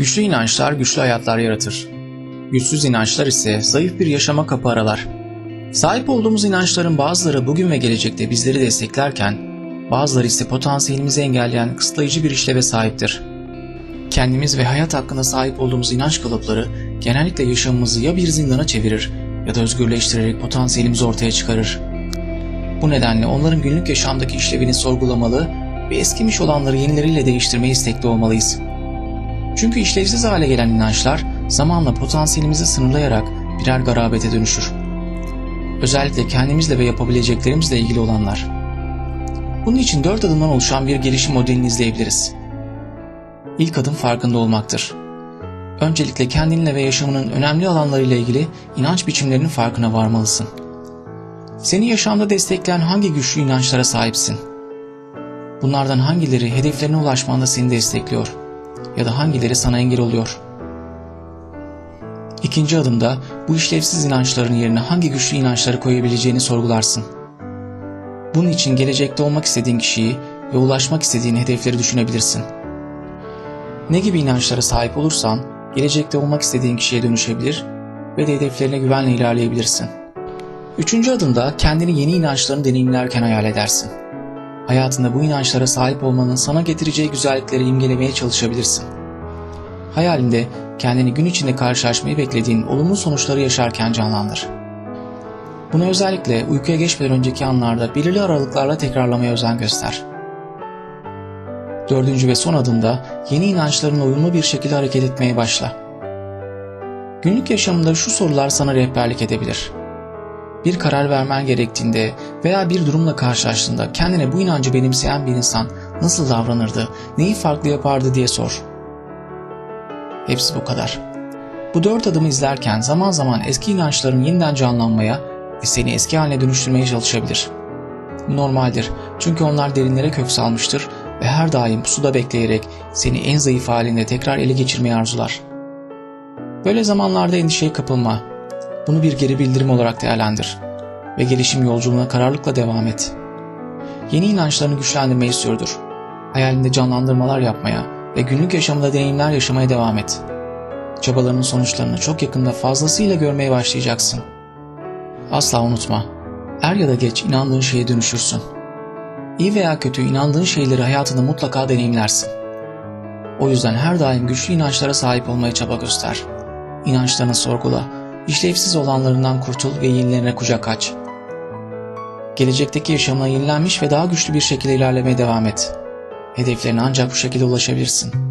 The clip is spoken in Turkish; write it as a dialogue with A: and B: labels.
A: Güçlü inançlar güçlü hayatlar yaratır. Güçsüz inançlar ise zayıf bir yaşama kapı aralar. Sahip olduğumuz inançların bazıları bugün ve gelecekte bizleri desteklerken, bazıları ise potansiyelimizi engelleyen kısıtlayıcı bir işleve sahiptir. Kendimiz ve hayat hakkında sahip olduğumuz inanç kalıpları genellikle yaşamımızı ya bir zindana çevirir ya da özgürleştirerek potansiyelimizi ortaya çıkarır. Bu nedenle onların günlük yaşamdaki işlevini sorgulamalı ve eskimiş olanları yenileriyle değiştirmeye istekli olmalıyız. Çünkü işlevsiz hale gelen inançlar zamanla potansiyelimizi sınırlayarak birer garabete dönüşür. Özellikle kendimizle ve yapabileceklerimizle ilgili olanlar. Bunun için dört adımdan oluşan bir gelişim modelini izleyebiliriz. İlk adım farkında olmaktır. Öncelikle kendinle ve yaşamının önemli alanlarıyla ilgili inanç biçimlerinin farkına varmalısın. Seni yaşamda destekleyen hangi güçlü inançlara sahipsin? Bunlardan hangileri hedeflerine ulaşmanda seni destekliyor ya da hangileri sana engel oluyor? İkinci adımda bu işlevsiz inançların yerine hangi güçlü inançları koyabileceğini sorgularsın. Bunun için gelecekte olmak istediğin kişiyi ve ulaşmak istediğin hedefleri düşünebilirsin. Ne gibi inançlara sahip olursan gelecekte olmak istediğin kişiye dönüşebilir ve de hedeflerine güvenle ilerleyebilirsin. Üçüncü adımda kendini yeni inançlarını deneyimlerken hayal edersin. Hayatında bu inançlara sahip olmanın sana getireceği güzellikleri imgelemeye çalışabilirsin. Hayalinde kendini gün içinde karşılaşmayı beklediğin olumlu sonuçları yaşarken canlandır. Bunu özellikle uykuya geçmeden önceki anlarda belirli aralıklarla tekrarlamaya özen göster. Dördüncü ve son adımda yeni inançlarınla uyumlu bir şekilde hareket etmeye başla. Günlük yaşamında şu sorular sana rehberlik edebilir. Bir karar vermen gerektiğinde veya bir durumla karşılaştığında kendine bu inancı benimseyen bir insan nasıl davranırdı, neyi farklı yapardı diye sor. Hepsi bu kadar. Bu dört adımı izlerken zaman zaman eski inançların yeniden canlanmaya ve seni eski haline dönüştürmeye çalışabilir. Normaldir çünkü onlar derinlere kök salmıştır ve her daim suda bekleyerek seni en zayıf halinde tekrar ele geçirmeyi arzular. Böyle zamanlarda endişeye kapılma. Bunu bir geri bildirim olarak değerlendir ve gelişim yolculuğuna kararlılıkla devam et. Yeni inançlarını güçlendirmeyi sürdür. Hayalinde canlandırmalar yapmaya ve günlük yaşamında deneyimler yaşamaya devam et. Çabalarının sonuçlarını çok yakında fazlasıyla görmeye başlayacaksın. Asla unutma. Er ya da geç inandığın şeye dönüşürsün. İyi veya kötü inandığın şeyleri hayatında mutlaka deneyimlersin. O yüzden her daim güçlü inançlara sahip olmaya çaba göster. İnançlarını sorgula, işlevsiz olanlarından kurtul ve yenilerine kucak aç. Gelecekteki yaşamına yenilenmiş ve daha güçlü bir şekilde ilerlemeye devam et. Hedeflerine ancak bu şekilde ulaşabilirsin.